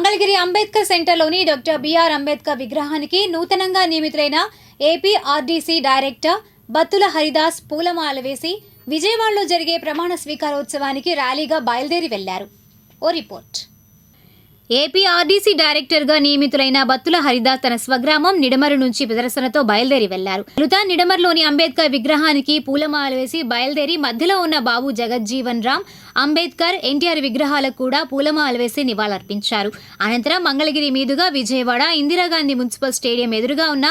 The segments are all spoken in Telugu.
మంగళగిరి అంబేద్కర్ సెంటర్లోని డాక్టర్ బిఆర్ అంబేద్కర్ విగ్రహానికి నూతనంగా నియమితులైన AP RDC director Battula Haridas పూలమాల వేసి విజయవాడలో జరిగే ప్రమాణ స్వీకారోత్సవానికి ర్యాలీగా బయలుదేరి వెళ్ళారు. ఓ రిపోర్ట్. ఏపీ ఆర్డీసీ డైరెక్టర్గా నియమితులైన బత్తుల హరిదాస్ తన స్వగ్రామం నిడమరు నుంచి ప్రదర్శనతో బయలుదేరి వెళ్ళారు. తొలుత నిడమర్లోని అంబేద్కర్ విగ్రహానికి పూలమాల వేసి బయలుదేరి మధ్యలో ఉన్న బాబు జగజ్జీవన్ రామ్ అంబేద్కర్ ఎన్టీఆర్ విగ్రహాలకు కూడా పూలమాల వేసి నివాళులర్పించారు. అనంతరం మంగళగిరి మీదుగా విజయవాడ ఇందిరాగాంధీ మున్సిపల్ స్టేడియం ఎదురుగా ఉన్న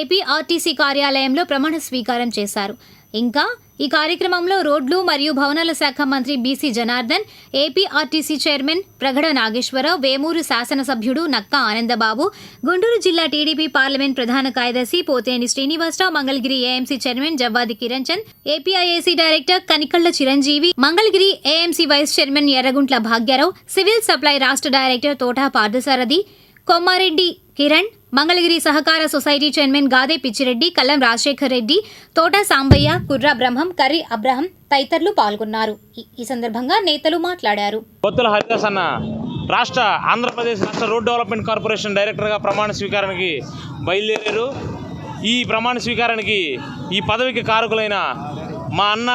ఏపీ ఆర్టీసీ కార్యాలయంలో ప్రమాణ స్వీకారం చేశారు. ఇంకా ఈ కార్యక్రమంలో రోడ్లు మరియు భవనాల శాఖ మంత్రి BC Janardhan APRTC chairman Pragada Nageswararao Vemuru శాసనసభ్యుడు నక్కా ఆనందబాబు గుంటూరు జిల్లా టీడీపీ పార్లమెంట్ ప్రధాన కార్యదర్శి Potheni Srinivasarao Mangalagiri AMC chairman Javvadi Kiran Chand APIAC director Kanikalla Chiranjeevi Mangalagiri AMC vice chairman Erraguntla Bhagyarao civil supply రాష్ట్ర డైరెక్టర్ తోటా పార్థసారథి కొమ్మారెడ్డి కిరణ్ మంగళగిరి సహకార society chairman Gade Pichireddy Kallam Rajasekhar Reddy Thota Sambaiah Kurra Brahmam Karri Abraham తదితరులు పాల్గొన్నారు. ఈ- ఈ సందర్భంగా నేతలు మాట్లాడారు. బొత్తుల హరిదాస్ అన్న రాష్ట్ర ఆంధ్రప్రదేశ్ రాష్ట్ర రోడ్ డెవలప్మెంట్ కార్పొరేషన్ డైరెక్టర్గా ప్రమాణ స్వీకారానికి బయలుదేరారు. ఈ ప్రమాణ స్వీకారానికి ఈ పదవికి కారకులైన మా అన్న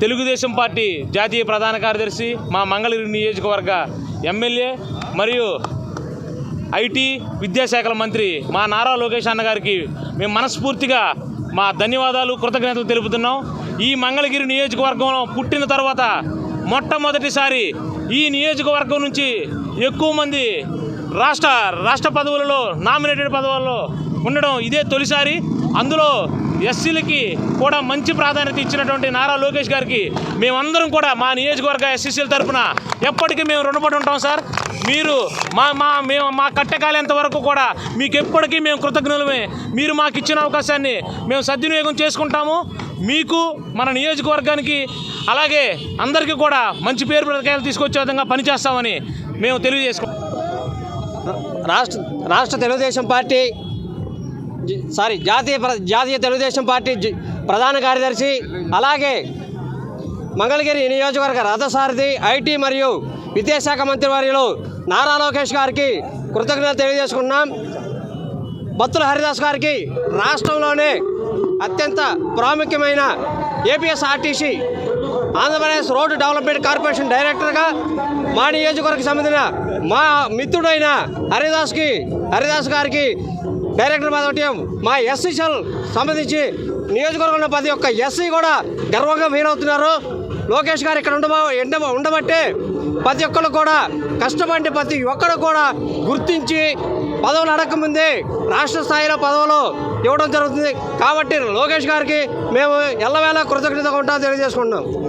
తెలుగుదేశం పార్టీ జాతీయ ప్రధాన కార్యదర్శి మా మంగళగిరి నియోజకవర్గ ఎమ్మెల్యే మరియు ఐటీ విద్యాశాఖల మంత్రి మా నారా లోకేష్ అన్న గారికి మేము మనస్ఫూర్తిగా మా ధన్యవాదాలు కృతజ్ఞతలు తెలుపుతున్నాం. ఈ మంగళగిరి నియోజకవర్గంలో పుట్టిన తర్వాత మొట్టమొదటిసారి ఈ నియోజకవర్గం నుంచి ఎక్కువ మంది రాష్ట్ర రాష్ట్ర పదవులలో నామినేటెడ్ పదవుల్లో ఉండడం ఇదే తొలిసారి. అందులో ఎస్సీలకి కూడా మంచి ప్రాధాన్యత ఇచ్చినటువంటి నారా లోకేష్ గారికి మేమందరం కూడా మా నియోజకవర్గ ఎస్సీసీల తరఫున ఎప్పటికీ మేము రుణపడి ఉంటాం సార్. మీరు మా మా మేము మా కట్టకాలేంత వరకు కూడా మీకు ఎప్పటికీ మేము కృతజ్ఞులమే. మీరు మాకు ఇచ్చిన అవకాశాన్ని మేము సద్వినియోగం చేసుకుంటాము. మీకు మన నియోజకవర్గానికి అలాగే అందరికీ కూడా మంచి పేరు ప్రతికాయలు తీసుకొచ్చే విధంగా పనిచేస్తామని మేము తెలియజేసుకుంటాం రాష్ట్ర రాష్ట్ర తెలుగుదేశం పార్టీ సారీ జాతీయ ప్ర- జాతీయ తెలుగుదేశం పార్టీ ప్రధాన కార్యదర్శి అలాగే మంగళగిరి నియోజకవర్గ రథసారథి ఐటీ మరియు విద్యాశాఖ మంత్రి వర్యులు నారా లోకేష్ గారికి కృతజ్ఞతలు తెలియజేసుకున్నాం బత్తుల హరిదాస్ గారికి రాష్ట్రంలోనే అత్యంత ప్రాముఖ్యమైన APSRTC Andhra Pradesh road development corporation డైరెక్టర్గా మా నియోజకవర్గకు సంబంధించిన మా మిత్రుడైన హరిదాస్కి హరిదాస్ గారికి డైరెక్టర్ పదవటం మా ఎస్సీసీఎల్ సంబంధించి నియోజకవర్గంలో ప్రతి ఒక్క ఎస్సీ కూడా గర్వంగా ఫీల్ అవుతున్నారు లోకేష్ గారు ఇక్కడ ఉండబ ఎండ ఉండబట్టే ప్రతి ఒక్కరు కూడా కష్టపడి ప్రతి ఒక్కరు కూడా గుర్తించి పదవులు అడగకముందే రాష్ట్ర స్థాయిలో పదవులు ఇవ్వడం జరుగుతుంది. కాబట్టి లోకేష్ గారికి మేము ఎల్లవేళ కృతజ్ఞతగా ఉంటాం తెలియజేసుకుంటున్నాం.